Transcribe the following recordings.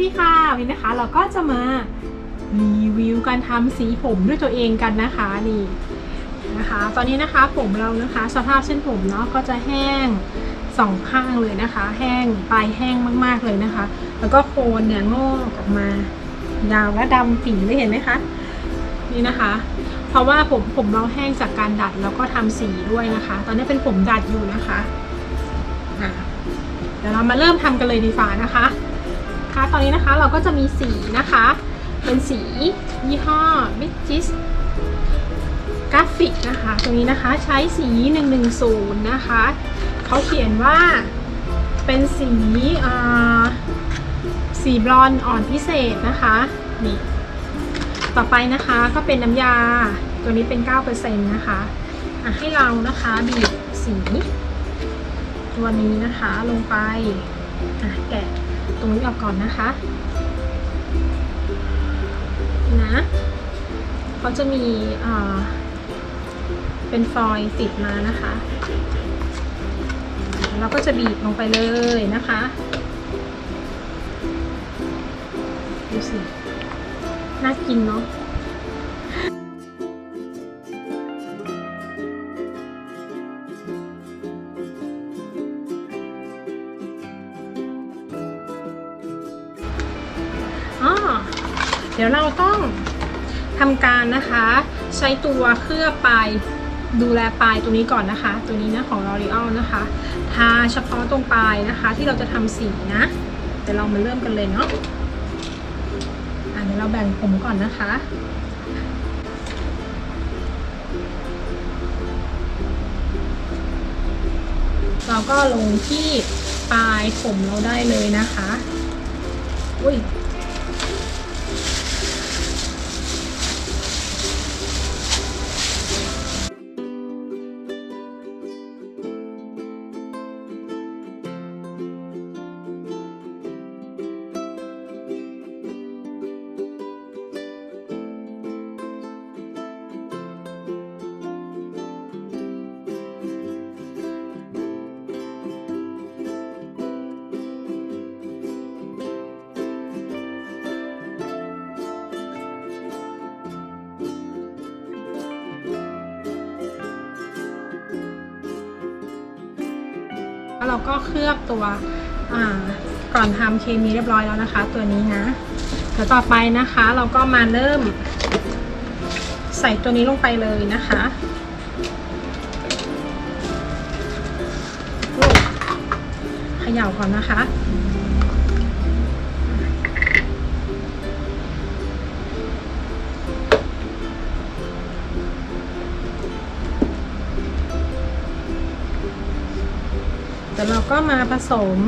ดีค่ะวันนี้นะคะเราก็จะมารีวิวการทำสีผมด้วยตัวเองกันนะคะนี่นะคะ ตอนนี้นะคะผมเรานะคะ สภาพเส้นผมเนาะก็จะแห้งสองข้างเลยนะคะ แห้งปลายแห้งมากๆเลยนะคะ แล้วก็โคนเนี่ยงอกออกมายาวและดำปีเลยเห็นไหมคะนี่นะคะ เพราะว่าผมผมเราแห้งจากการดัดแล้วก็ทำสีด้วยนะคะ ตอนนี้เป็นผมดัดอยู่นะคะเดี๋ยวเรามาเริ่มทำกันเลยดีกว่านะคะ คะ ตอนนี้นะคะเราก็จะมีสีนะคะ เป็นสียี่ห้อ b i g i s กราฟิกนะคะ ตรงนี้นะคะใช้สี 110 นะคะ เขาเขียนว่าเป็นสีสีบลอนอ่อนพิเศษนะคะนี่ต่อไปนะคะก็เป็นน้ำยาตัวนี้เป็น 9%นะคะะให้เรานะคะบีบสี ตัวนี้นะคะลงไปแกะ ตรงนี้ออกก่อนนะคะ นะเขาจะมีเป็นฟอยล์ติดมานะคะเราก็จะบีบลงไปเลยนะคะ ดูสิ น่ากินเนาะ ดี๋ยวเราต้องทำการนะคะ ใช้ตัวเคลือบปลายดูแลปลายตรงนี้ก่อนนะคะ ตัวนี้นะของ L'Oreal นะคะทาเฉพาะตรงปลายนะคะ ที่เราจะทำสีนะเดี๋ยวเรามาเริ่มกันเลยเนาะอะเดี๋ยวเราแบ่งผมก่อนนะคะเราก็ลงที่ปลายผมเราได้เลยนะคะ อุ้ย ก็เคลือบตัวก่อนทำเคมีเรียบร้อยแล้วนะคะ ตัวนี้นะเดี๋ยวต่อไปนะคะ เราก็มาเริ่ม ใส่ตัวนี้ลงไปเลยนะคะเขย่าก่อนนะคะ ดี๋ยวเราก็มาผสม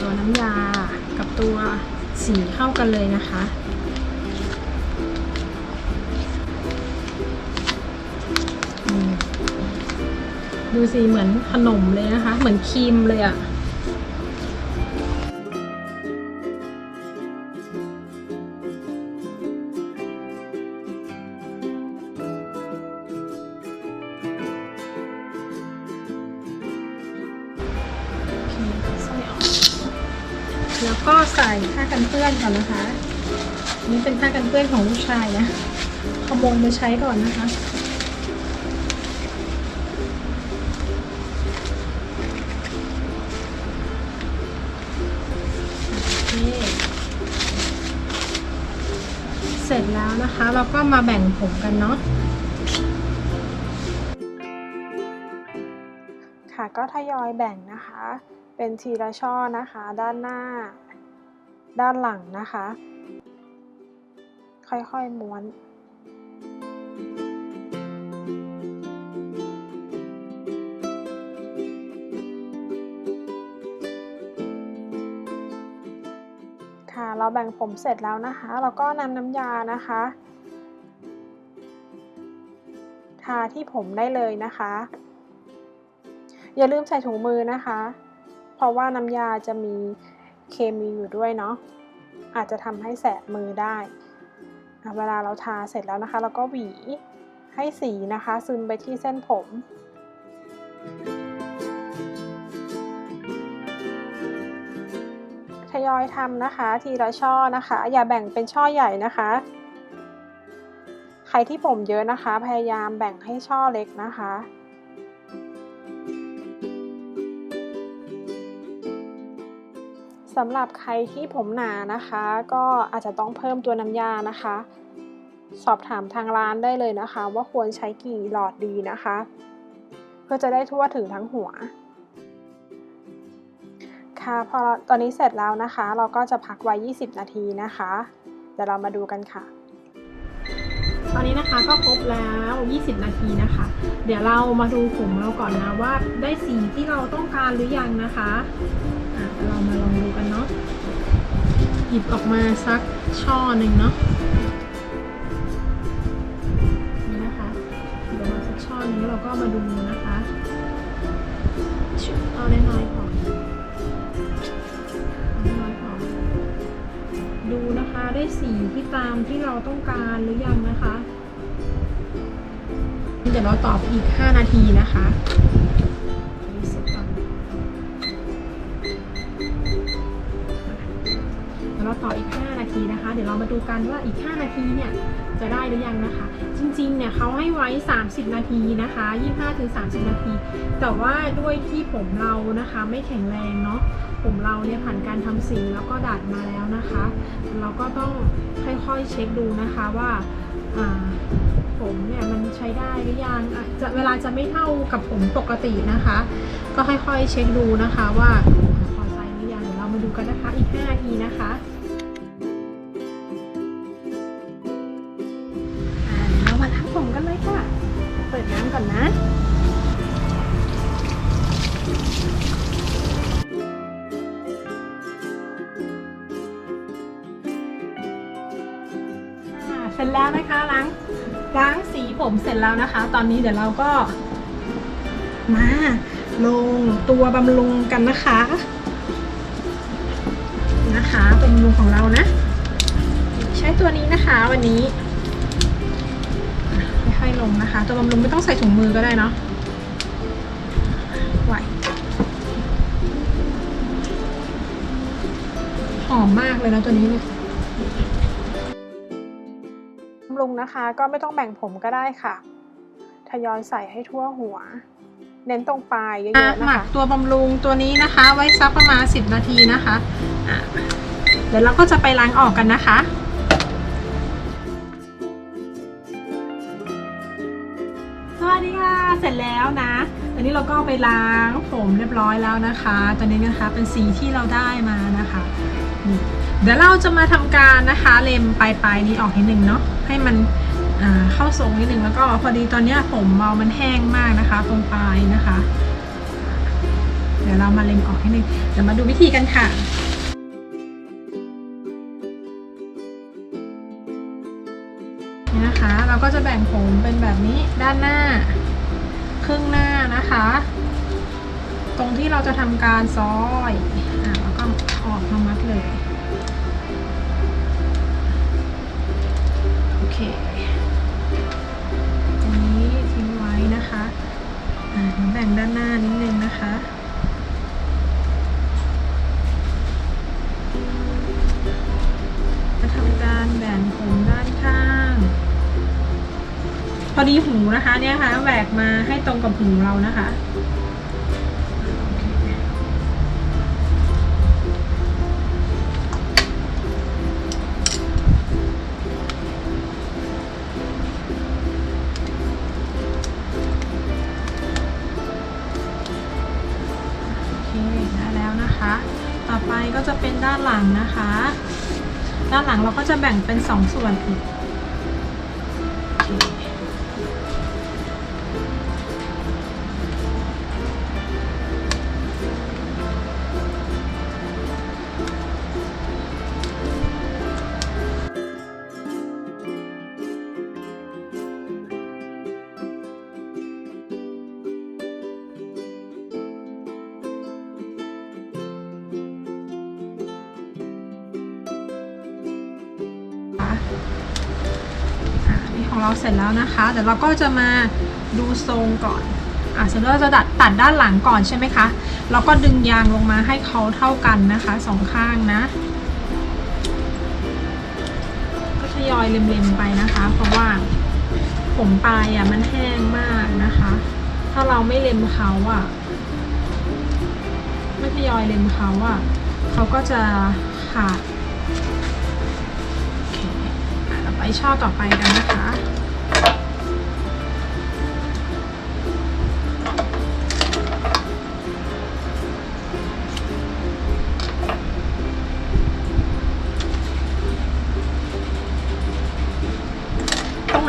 ตัวน้ำยากับตัวสีเข้ากันเลยนะคะดูสิเหมือนขนมเลยนะคะ เหมือนครีมเลยอะ่ะ แล้วก็ใส่ผ้ากันเปื้อนก่อนนะคะนี่เป็นผ้ากันเปื้อนของลูกชายนะขโมยมาใช้ก่อนนะคะเสร็จแล้วนะคะ เราก็มาแบ่งผมกันเนาะค่ะก็ทยอยแบ่งนะคะ เป็นทีละช่อนะคะ ด้านหน้า ด้านหลังนะคะ ค่อยๆม้วนค่ะเราแบ่งผมเสร็จแล้วนะคะ เราก็นำน้ำยานะคะทาที่ผมได้เลยนะคะ อย่าลืมใส่ถุงมือนะคะ ราะว่าน้ำยาจะมีเคมีอยู่ด้วยเนาะอาจจะทำให้แสบมือได้เวลาเราทาเสร็จแล้วนะคะ เราก็หวีให้สีนะคะ ซึมไปที่เส้นผม ทยอยทำนะคะ ทีละช่อนะคะ อย่าแบ่งเป็นช่อใหญ่นะคะ ใครที่ผมเยอะนะคะ พยายามแบ่งให้ช่อเล็กนะคะ สำหรับใครที่ผมหนานะคะ ก็อาจจะต้องเพิ่มตัวน้ำยานะคะ สอบถามทางร้านได้เลยนะคะ ว่าควรใช้กี่หลอดดีนะคะ เพื่อจะได้ทั่วถึงทั้งหัว ค่ะพอตอนนี้เสร็จแล้วนะคะ เราก็จะพักไว้ 20 นาทีนะคะ เดี๋ยวเรามาดูกันค่ะตอนนี้นะคะก็ครบแล้ว 20 นาทีนะคะ เดี๋ยวเรามาดูผมเราก่อนนะว่าได้สีที่เราต้องการหรือยังนะคะ เรามาลองดูกันเนาะหยิบออกมาสักช่อหนึ่งเนาะนี่นะคะหยิบออกมาสักช่อหนึงแล้วเราก็มาดูนะคะชุบเอาน้อยพอน้อยพอดูนะคะได้สีที่ตามที่เราต้องการหรือยังนะคะเดี๋ยวเราตอบอีก 5 นาทีนะคะ ต่ออีก 5 นาทีนะคะ เดี๋ยวเรามาดูกันว่าอีก 5 นาทีเนี่ยจะได้หรือยังนะคะ จริงๆเนี่ยเขาให้ไว้ 30 นาทีนะคะ 25-30 นาที แต่ว่าด้วยที่ผมเรานะคะไม่แข็งแรงเนาะผมเราเนี่ยผ่านการทำสีแล้วก็ดัดมาแล้วนะคะ เราก็ต้องค่อยๆเช็คดูนะคะว่าผมเนี่ยมันใช้ได้หรือยังจะเวลาจะไม่เท่ากับผมปกตินะคะ ก็ค่อยๆเช็คดูนะคะว่าพอใจหรือยังเดี๋ยวเรามาดูกันนะคะอีก5นาทีนะคะ ดน้ำก่อนนะเสร็จแล้วนะคะล้างล้างสีผมเสร็จแล้วนะคะ ตอนนี้เดี๋ยวเราก็ มาลงตัวบำรุงกันนะคะ นะคะตัวบำรุงของเรานะ ใช้ตัวนี้นะคะวันนี้ นะคะ ตัวบำรุงไม่ต้องใส่ถุงมือก็ได้เนาะไหวหอมมากเลยนะตัวนี้เนี่ยบำรุงนะคะก็ไม่ต้องแบ่งผมก็ได้ค่ะ ทยอยใส่ให้ทั่วหัว เน้นตรงปลายเยอะอะๆนะหมักคะตัวบำรุงตัวนี้นะคะ ไว้สักประมาณ 10 นาทีนะคะอะเดี๋ยวเราก็จะไปล้างออกกันนะคะ อนนี้เราก็ไปล้างผมเรียบร้อยแล้วนะคะ ตอนนี้นะคะเป็นสีที่เราได้มานะคะนี่เดี๋ยวเราจะมาทำการนะคะเล็มปลายๆนี้ออกนิดนึงเนาะให้มันเข้าทรงนิดนึงแล้วก็พอดีตอนนี้ผมเมามันแห้งมากนะคะ ตรงปลายนะคะ เดี๋ยวเรามาเล็มออกนิดนึงเดี๋ยวมาดูวิธีกันค่ะนี่นะคะ เราก็จะแบ่งผมเป็นแบบนี้ด้านหน้า ครึ่งหน้านะคะ ตรงที่เราจะทำการซอยอะแล้วก็ออกมามัดเลย โอเคอันนี้ทิ้งไว้นะคะอะแบ่งด้านหน้านิดนึงนะคะ อดีหูนะคะเนี่ยค่ะแหวกมาให้ตรงกับหูเรานะคะโอเคได้แล้วนะคะต่อไปก็จะเป็นด้านหลังนะคะ ด้านหลังเราก็จะแบ่งเป็นสองส่วนอีก เราเสร็จแล้วนะคะเดี๋ยวเราก็จะมาดูทรงก่อนอะเสร็จแล้วเราจะดัดตัดด้านหลังก่อนใช่ไหมคะแล้วก็ดึงยางลงมาให้เขาเท่ากันนะคะสองข้างนะ ก็ทยอยเล็มๆไปนะคะ เพราะว่าผมปลายอะมันแห้งมากนะคะ ถ้าเราไม่เล็มเขาอะไม่ทยอยเล็มเขาอะเขาก็จะขาดโอเคอะเราไปช่อต่อไปกันนะคะ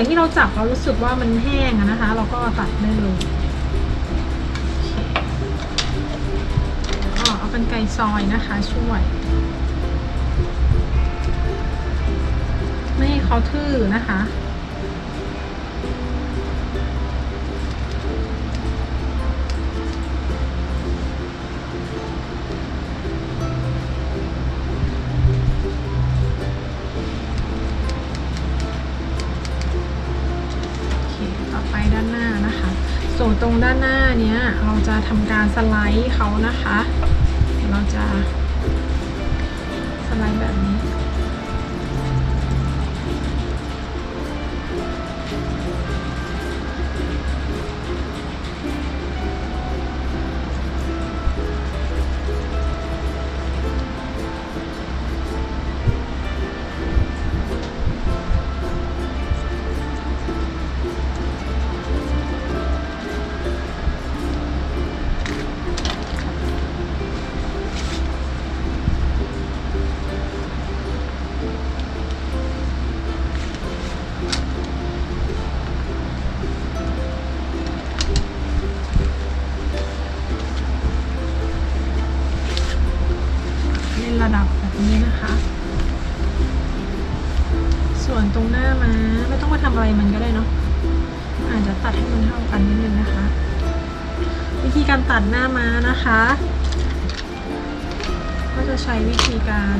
ตรงไหนที่เราจับเรารู้สึกว่ามันแห้งนะคะ เราก็ตัดได้เลยโอเคก็เอาเป็นไก่ซอยนะคะช่วย ไม่ให้เขาทื่อนะคะ เนี้ยเราจะทำการสไลด์เขานะคะ ดหน้าม้านะคะ ก็จะใช้วิธีการ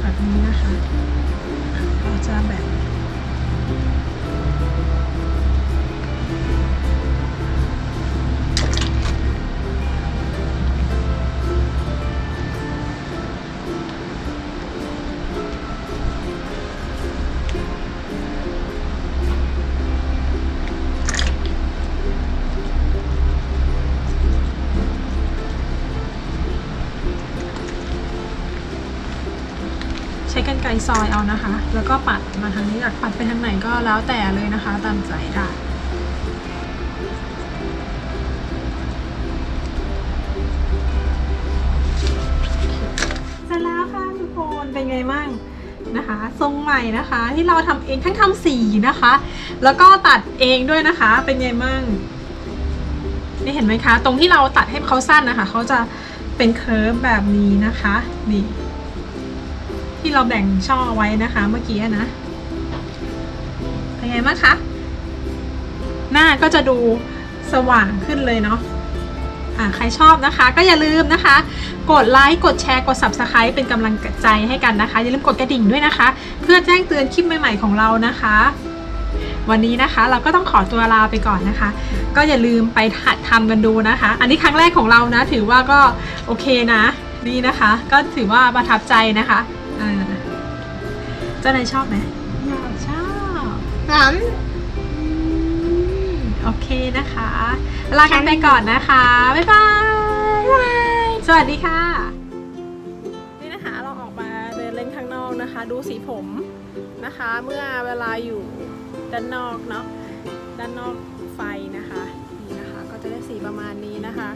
แบบนี้นะคะ เราจะแบบ ใช้กันไกรซอยเอานะคะ แล้วก็ปัดมาทางนี้อยากปัดไปทางไหนก็แล้วแต่เลยนะคะ ตามใจค่ะเสร็จแล้วค่ะทุกคนเป็นไงมั่งนะคะทรงใหม่นะคะที่เราทำเองทั้งทำสีนะคะ แล้วก็ตัดเองด้วยนะคะ เป็นไงมั่งนี่เห็นไหมคะ ตรงที่เราตัดให้เขาสั้นนะคะเขาจะเป็นเคิร์ฟแบบนี้นะคะนี่ ที่เราแบ่งช่อไว้นะคะเมื่อกี้นะเป็นไงบ้างคะหน้าก็จะดูสว่างขึ้นเลยเนาะใครชอบนะคะ ก็อย่าลืมนะคะ กดไลค์กดแชร์กด Subscribe เป็นกำลังใจให้กันนะคะ อย่าลืมกดกระดิ่งด้วยนะคะ เพื่อแจ้งเตือนคลิปใหม่ๆของเรานะคะ วันนี้นะคะเราก็ต้องขอตัวลาไปก่อนนะคะ ก็อย่าลืมไปหัดทำกันดูนะคะ อันนี้ครั้งแรกของเรานะ ถือว่าก็โอเคนะนี่นะคะ ก็ถือว่าประทับใจนะคะ เจ้านายชอบไหมชอบหอมโอเคนะคะ ลากันไปก่อนนะคะ บ๊ายบาย สวัสดีค่ะ นี่นะคะเราออกมาเดินเล่นข้างนอกนะคะ ดูสีผมนะคะ เมื่อเวลาอยู่ด้านนอกเนาะ ด้านนอกไฟนะคะ นี่นะคะ ก็จะได้สีประมาณนี้นะคะ